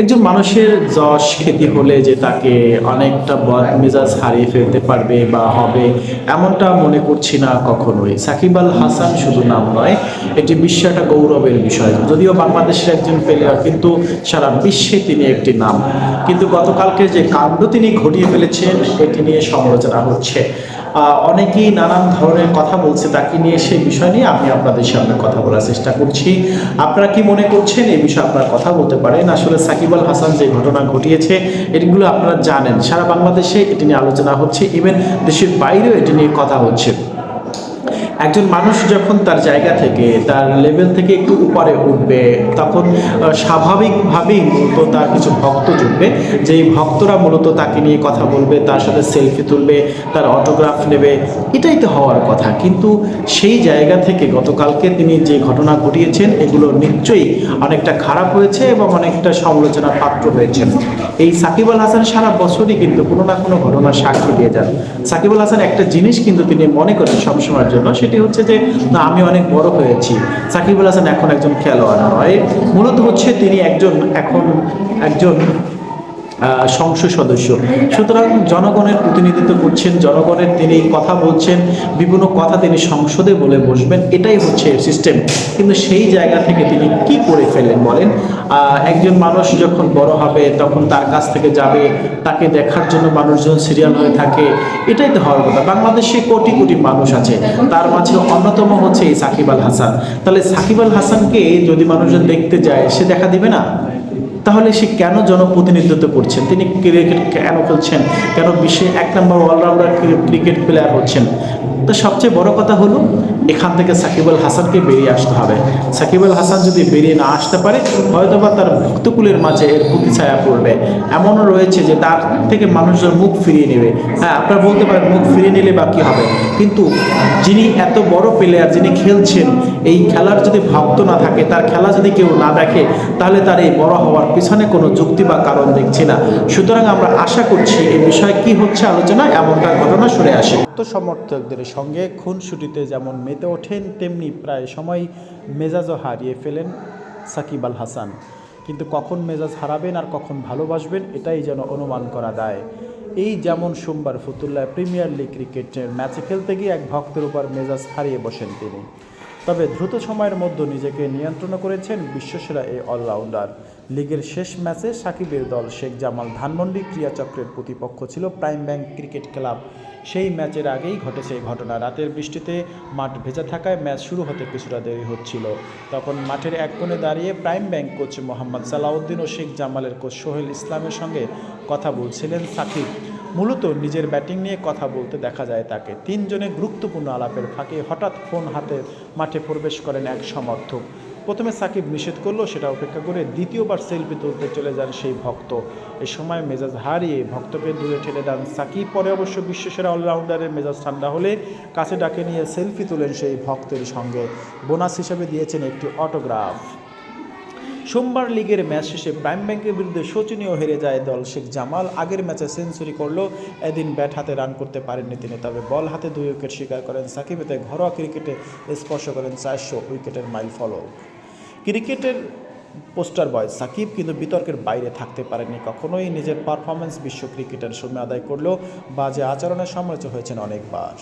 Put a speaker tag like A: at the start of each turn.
A: একজন মানুষের যশ খ্যাতি হলে যে তাকে অনেকটা বদ মেজাজ হারিয়ে ফেলতে পারবে বা হবে, এমনটা মনে করছি না কখনোই। সাকিব আল হাসান শুধু নাম নয়, এটি বিশ্ব একটা গৌরবের বিষয়। যদিও বাংলাদেশের একজন প্লেয়ার কিন্তু সারা বিশ্বে তিনি একটি নাম। কিন্তু গতকালকে যে কাণ্ড তিনি ঘটিয়ে ফেলেছেন, এটি নিয়ে সমালোচনা হচ্ছে। অনেকেই নানান ধরনের কথা বলছে, তাকে নিয়ে সেই বিষয় নিয়ে আমি আপনাদের সামনে কথা বলার চেষ্টা করছি। আপনারা কি মনে করছেন এই বিষয়ে আপনারা কথা বলতে পারেন? আসলে সাকিব আল হাসান যে ঘটনা ঘটিয়েছে এটিগুলো আপনারা জানেন। সারা বাংলাদেশে এটি নিয়ে আলোচনা হচ্ছে ইভেন দেশের বাইরেও এটি নিয়ে কথা হচ্ছে। একজন মানুষ যখন তার জায়গা থেকে, তার লেভেল থেকে একটু উপরে উঠবে, তখন স্বাভাবিকভাবেই মূলত তার কিছু ভক্ত জুটবে। যেই ভক্তরা মূলত তাকে নিয়ে কথা বলবে, তার সাথে সেলফি তুলবে, তার অটোগ্রাফ নেবে, এটাই তো হওয়ার কথা। কিন্তু সেই জায়গা থেকে গতকালকে তিনি যে ঘটনা ঘটিয়েছেন, এগুলো নিশ্চয়ই অনেকটা খারাপ হয়েছে এবং অনেকটা সমালোচনার পাত্র হয়েছেন। এই সাকিব আল হাসান সারা বছরই কিন্তু কোনো না কোনো ঘটনার সাক্ষী দিয়ে যান। সাকিব আল হাসান একটা জিনিস কিন্তু তিনি মনে করেন সবসময়ের জন্য, সেটি হচ্ছে যে, না, আমি অনেক বড় হয়েছি। সাকিবুল হাসান এখন একজন খেলোয়াড় নয়। মূলত হচ্ছে তিনি একজন, এখন একজন সংসদ সদস্য। সুতরাং জনগণের প্রতিনিধিত্ব করছেন, জনগণের তিনি কথা বলছেন, বিভিন্ন কথা তিনি সংসদে বলে বসবেন, এটাই হচ্ছে সিস্টেম কিন্তু সেই জায়গা থেকে তিনি কি করে ফেলেন বলেন? একজন মানুষ যখন বড় হবে, তখন তার কাছ থেকে যাবে, তাকে দেখার জন্য মানুষজন সিরিয়াল হয়ে থাকে, এটাই তো হওয়ার কথা। বাংলাদেশে কোটি কোটি মানুষ আছে, তার মাঝে অন্যতম হচ্ছে এই সাকিব আল হাসান। তাহলে সাকিব আল হাসানকে যদি মানুষজন দেখতে যায়, সে দেখা দিবে না? তাহলে সে কেন জনপ্রতিনিধিত্ব করছেন? তিনি ক্রিকেট কেন খেলছেন? কেন বিশ্বে এক নম্বর অলরাউন্ডার ক্রিকেট প্লেয়ার হচ্ছেন? তো সবচেয়ে বড় কথা হলো এখান থেকে সাকিব আল হাসানকে বেরিয়ে আসতে হবে। সাকিব আল হাসান যদি বেরিয়ে না আসতে পারে, হয়তোবা তার ভক্তকুলের মাঝে এর প্রতিছায়া পড়বে। এমনও রয়েছে যে তার থেকে মানুষজন মুখ ফিরিয়ে নেবে। হ্যাঁ আপনারা বলতে পারেন মুখ ফিরিয়ে নিলে বা কী হবে? কিন্তু যিনি এত বড় প্লেয়ার যিনি খেলছেন, এই খেলার যদি ভক্ত না থাকে, তার খেলা যদি কেউ না দেখে, তাহলে তার এই বড় হওয়ার পিছনে কোনো যুক্তি বা কারণ দেখছি না। সুতরাং আমরা আশা করছি এই বিষয়ে কি হচ্ছে আলোচনা, এমনটা ঘটনা সরে আসে। সমর্থকদের সঙ্গে খুনসুটিতে যেমন মেতে ওঠেন, তেমনি প্রায় সময় মেজাজও হারিয়ে ফেলেন সাকিব আল হাসান। কিন্তু কখন মেজাজ হারাবেন আর কখন ভালোবাসবেন, এটাই যেন অনুমান করা দেয়। এই যেমন সোমবার ফতুল্লায় প্রিমিয়ার লিগ ক্রিকেটের ম্যাচে খেলতে গিয়ে এক ভক্তের উপর মেজাজ হারিয়ে বসেন তিনি। তবে দ্রুত সময়ের মধ্যে নিজেকে নিয়ন্ত্রণ করেছেন বিশ্বসেরা এই অলরাউন্ডার। লিগের শেষ ম্যাচে সাকিবের দল শেখ জামাল ধানমন্ডি ক্রিয়াচক্রের প্রতিপক্ষ ছিল প্রাইম ব্যাংক ক্রিকেট ক্লাব। সেই ম্যাচের আগেই ঘটেছে এই ঘটনা। রাতের বৃষ্টিতে মাঠ ভেজা থাকায় ম্যাচ শুরু হতে কিছুটা দেরি হচ্ছিল। তখন মাঠের এক কোণে দাঁড়িয়ে prime bank coach Mohammad Salauddin ও শেখ জামালের কোচ সোহেল ইসলামের সঙ্গে কথা বলছিলেন সাকিব। মূলত নিজের ব্যাটিং নিয়ে কথা বলতে দেখা যায় তাকে। তিনজনের গুরুত্বপূর্ণ আলাপের ফাঁকে হঠাৎ ফোন হাতে মাঠে প্রবেশ করেন এক সমর্থক। প্রথমে সাকিব নিষেধ করল, সেটা অপেক্ষা করে দ্বিতীয়বার সেলফি তুলতে চলে যান সেই ভক্ত। এ সময় মেজাজ হারিয়ে ভক্তকে দূরে ঠেলে দেন সাকিব। পরে অবশ্য বিশ্বসেরা অলরাউন্ডারের মেজাজ ঠান্ডা হলে কাছে ডাকে নিয়ে সেলফি তুলেন সেই ভক্তের সঙ্গে। বোনাস হিসেবে দিয়েছেন একটি অটোগ্রাফ। সোমবার লিগের ম্যাচ শেষে প্রাইম ব্যাংকের বিরুদ্ধে শোচনীয় হেরে যায় দল শেখ জামাল। আগের ম্যাচে সেঞ্চুরি করলেও এদিন ব্যাট হাতে রান করতে পারেননি তিনি, তবে বল হাতে দুই উইকেট শিকার করেন সাকিব, এতে ঘরোয়া ক্রিকেটে স্পর্শ করেন চারশো উইকেটের মাইল ফলক। ক্রিকেটের পোস্টার বয় সাকিব কিন্তু বিতর্কের বাইরে থাকতে পারেননি, কখনোই নিজের পারফরমেন্স বিশ্ব ক্রিকেটের সময় আদায় করলেও বাজে আচরণের সমালোচনা হয়েছেন অনেকবার।